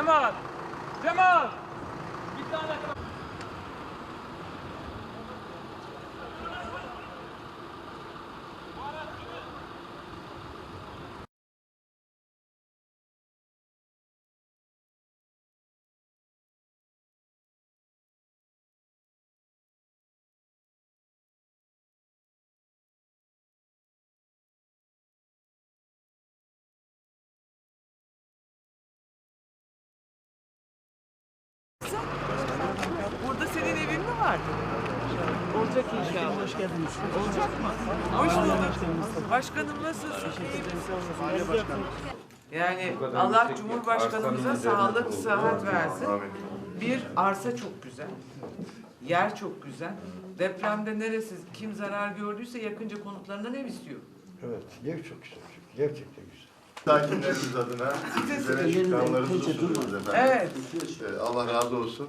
Jamal! Jamal! Burada senin evin mi vardı? Olacak inşallah. Hoş geldiniz. Olacak mı? Hoş bulduk. Başkanım nasılsın? İyi misin? Yani Allah Cumhurbaşkanımıza sağlık, sıhhat versin. Bir, arsa çok güzel. Yer çok güzel. Depremde neresi, kim zarar gördüyse yakınca konutlarından ev istiyor. Evet, yer çok güzel. Gerçekten güzel. Sakinlerimiz adına sizlere şükranlarımızı sunuyoruz efendim. Evet. Ee, Allah razı olsun.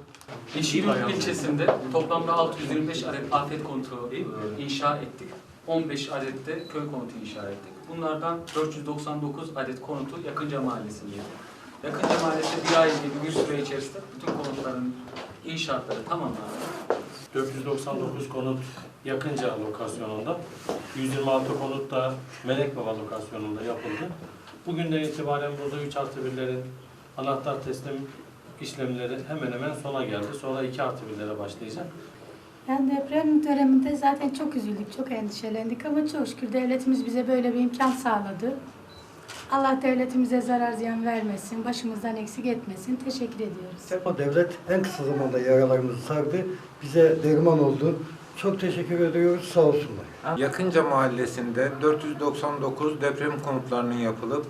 Yeşilyurt ilçesinde toplamda 625 adet afet kontrolü inşa ettik. 15 adet de köy konutu inşa ettik. Bunlardan 499 adet konutu Yakınca Mahallesi'ndeydi. Yakınca Mahallesi bir ay gibi bir süre içerisinde bütün konutların inşaatları tamamlandı. 499 konut yakınca lokasyonunda, 126 konut da Melekbaba lokasyonunda yapıldı. Bugünden itibaren burada 3 artı 1'lerin anahtar teslim işlemleri hemen hemen sona geldi. Sonra 2 artı 1'lere başlayacak. Yani deprem döneminde zaten çok üzüldük, çok endişelendik ama çok şükür devletimiz bize böyle bir imkan sağladı. Allah devletimize zarar ziyan vermesin, başımızdan eksik etmesin. Teşekkür ediyoruz. O devlet en kısa zamanda yaralarımızı sardı. Bize derman oldu. Çok teşekkür ediyoruz. Sağ olsunlar. Yakınca mahallesinde 499 deprem konutlarının yapılıp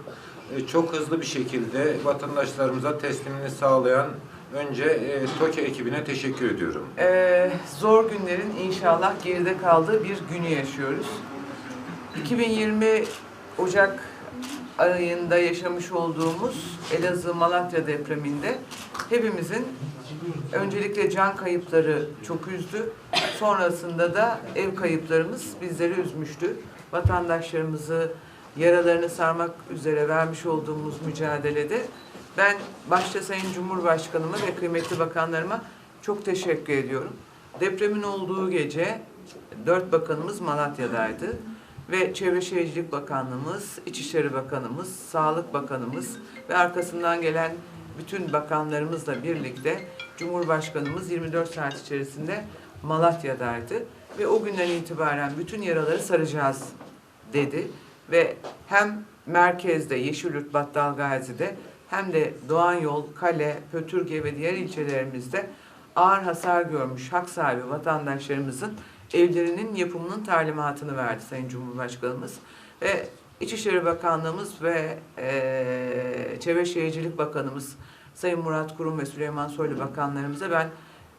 e, çok hızlı bir şekilde vatandaşlarımıza teslimini sağlayan önce e, TOKİ ekibine teşekkür ediyorum. Ee, zor günlerin inşallah geride kaldığı bir günü yaşıyoruz. 2020 Ocak ayında yaşamış olduğumuz Elazığ Malatya depreminde hepimizin öncelikle can kayıpları çok üzdü. Sonrasında da ev kayıplarımız bizleri üzmüştü. Vatandaşlarımızı yaralarını sarmak üzere vermiş olduğumuz mücadelede ben başta Sayın Cumhurbaşkanıma ve kıymetli bakanlarıma çok teşekkür ediyorum. Depremin olduğu gece dört bakanımız Malatya'daydı ve Çevre Şehircilik Bakanlığımız, İçişleri Bakanımız, Sağlık Bakanımız ve arkasından gelen bütün bakanlarımızla birlikte Cumhurbaşkanımız 24 saat içerisinde Malatya'daydı. Ve o günden itibaren bütün yaraları saracağız dedi. Ve hem merkezde Yeşilyurt Battalgazi'de hem de Doğan Yol, Kale, Pötürge ve diğer ilçelerimizde ağır hasar görmüş hak sahibi vatandaşlarımızın evlerinin yapımının talimatını verdi Sayın Cumhurbaşkanımız. Ve İçişleri Bakanlığımız ve eee Çevre Şehircilik Bakanımız Sayın Murat Kurum ve Süleyman Soylu bakanlarımıza ben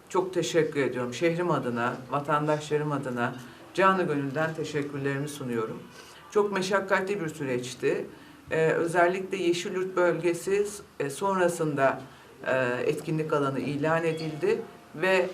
çok teşekkür ediyorum. Şehrim adına, vatandaşlarım adına canı gönülden teşekkürlerimi sunuyorum. Çok meşakkatli bir süreçti. Ee, özellikle Yeşilyurt bölgesi e, sonrasında e, etkinlik alanı ilan edildi ve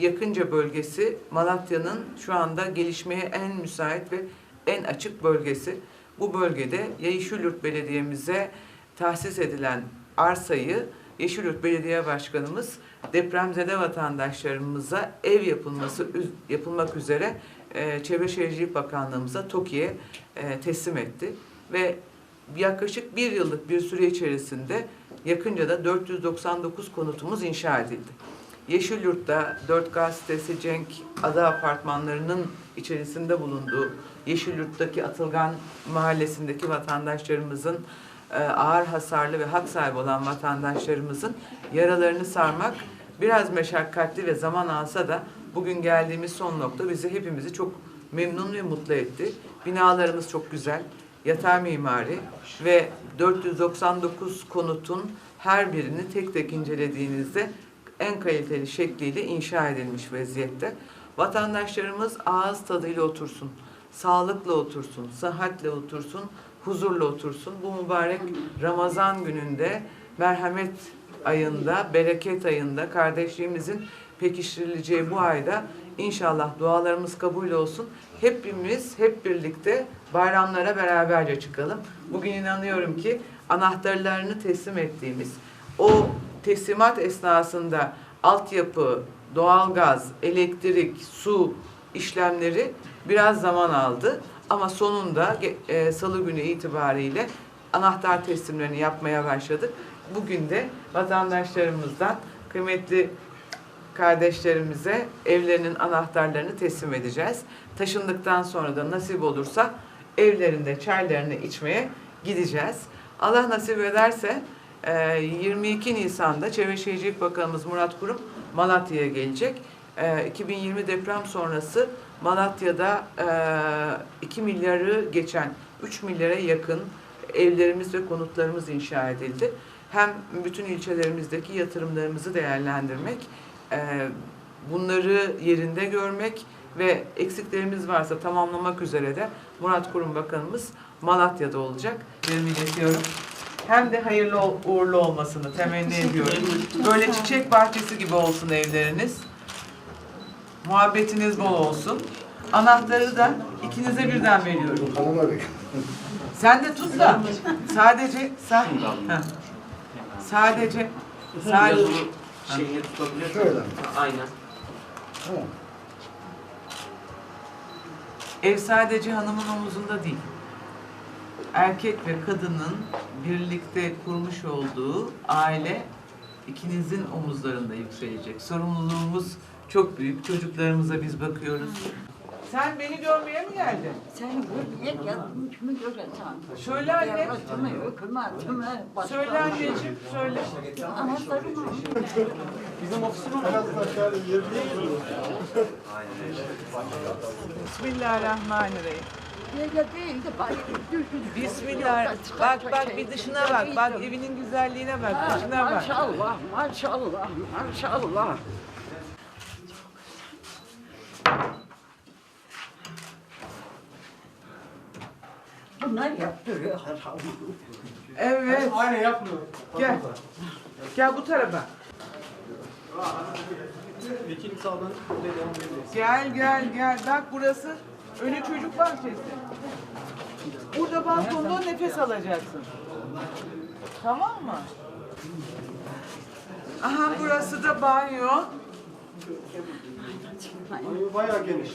Yakınca bölgesi Malatya'nın şu anda gelişmeye en müsait ve en açık bölgesi. Bu bölgede Yeşilyurt Belediye'mize tahsis edilen arsayı Yeşilyurt Belediye Başkanımız depremzede vatandaşlarımıza ev yapılması yapılmak üzere e, Çevre Şehircilik Bakanlığımıza TOKİ'ye e, teslim etti ve yaklaşık bir yıllık bir süre içerisinde yakınca da 499 konutumuz inşa edildi. Yeşilyurt'ta 4K sitesi Cenk Ada Apartmanlarının içerisinde bulunduğu Yeşilyurt'taki Atılgan Mahallesi'ndeki vatandaşlarımızın e, ağır hasarlı ve hak sahibi olan vatandaşlarımızın yaralarını sarmak biraz meşakkatli ve zaman alsa da bugün geldiğimiz son nokta bizi hepimizi çok memnun ve mutlu etti. Binalarımız çok güzel, yatay mimari ve 499 konutun her birini tek tek incelediğinizde en kaliteli şekliyle inşa edilmiş vaziyette. Vatandaşlarımız ağız tadıyla otursun, sağlıkla otursun, sıhhatle otursun, huzurla otursun. Bu mübarek Ramazan gününde merhamet ayında, bereket ayında, kardeşliğimizin pekiştirileceği bu ayda inşallah dualarımız kabul olsun. Hepimiz hep birlikte bayramlara beraberce çıkalım. Bugün inanıyorum ki anahtarlarını teslim ettiğimiz o teslimat esnasında altyapı, doğalgaz, elektrik, su işlemleri biraz zaman aldı. Ama sonunda e, salı günü itibariyle anahtar teslimlerini yapmaya başladık. Bugün de vatandaşlarımızdan kıymetli kardeşlerimize evlerinin anahtarlarını teslim edeceğiz. Taşındıktan sonra da nasip olursa evlerinde çaylarını içmeye gideceğiz. Allah nasip ederse 22 Nisan'da Çevre Şehircilik Bakanımız Murat Kurum Malatya'ya gelecek. E, 2020 deprem sonrası Malatya'da e, 2 milyarı geçen 3 milyara yakın evlerimiz ve konutlarımız inşa edildi. Hem bütün ilçelerimizdeki yatırımlarımızı değerlendirmek, e, bunları yerinde görmek ve eksiklerimiz varsa tamamlamak üzere de Murat Kurum Bakanımız Malatya'da olacak. Benim iletiyorum. Hem de hayırlı uğurlu olmasını temenni ediyorum. Böyle çiçek bahçesi gibi olsun evleriniz. Muhabbetiniz bol olsun. Anahtarı da ikinize birden veriyorum. Sen de tut da sadece sen Heh. sadece sadece Şeyini tutabilir Şöyle. Aynen. Tamam. ev sadece hanımın omuzunda değil. Erkek ve kadının birlikte kurmuş olduğu aile ikinizin omuzlarında yükselecek. Sorumluluğumuz çok büyük. Çocuklarımıza biz bakıyoruz. Sen beni görmeye mi geldin? Seni buraya gelmiş mi göreceğim? Söyle anne. Devletimi, hükümetimi, Söyle anneciğim, söyle. Anahtarımı. Bismillahirrahmanirrahim. Yere değildi, bari düşün. Bismillah. Bak bak bir dışına bak. Bak evinin güzelliğine bak. Dışına bak. Maşallah, maşallah, maşallah. Bunlar yaptırıyor herhalde. Evet. Aynen yapmıyor. Gel. Gel bu tarafa. Vekilim sağdan buraya devam edebiliriz. Gel gel gel. Bak burası önü çocuk bahçesi. Burada balkonda nefes alacaksın. Tamam mı? Aha burası da banyo. Bayağı geniş.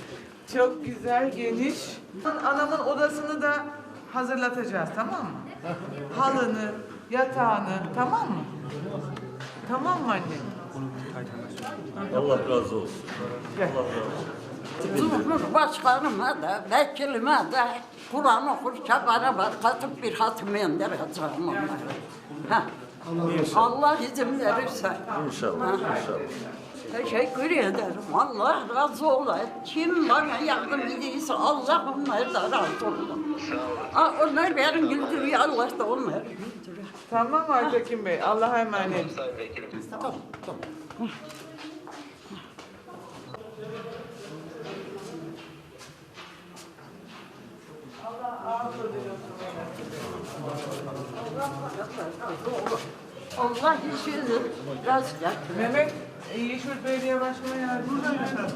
Çok güzel, geniş. Anamın odasını da hazırlatacağız, tamam mı? Halını, yatağını, tamam mı? Tamam mı anne? Allah razı olsun. Gel. Cumhurbaşkanıma da, vekilime de Kur'an okurken beraber katıp bir hatim indireceğim onları. Ha. Allah izin verirse. İnşallah, inşallah. Teşekkür ederim. Allah razı ola. Kim bana yardım ediyse Allah onlardan razı olsun. Aa, onlar beni güldürüyor, Allah da onları güldürüyor. Tamam Aytekin Bey, Allah'a emanet. Tamam, tamam. Allah işini getir. Mehmet, Yeşil Belediye Başkanı yardımcısı.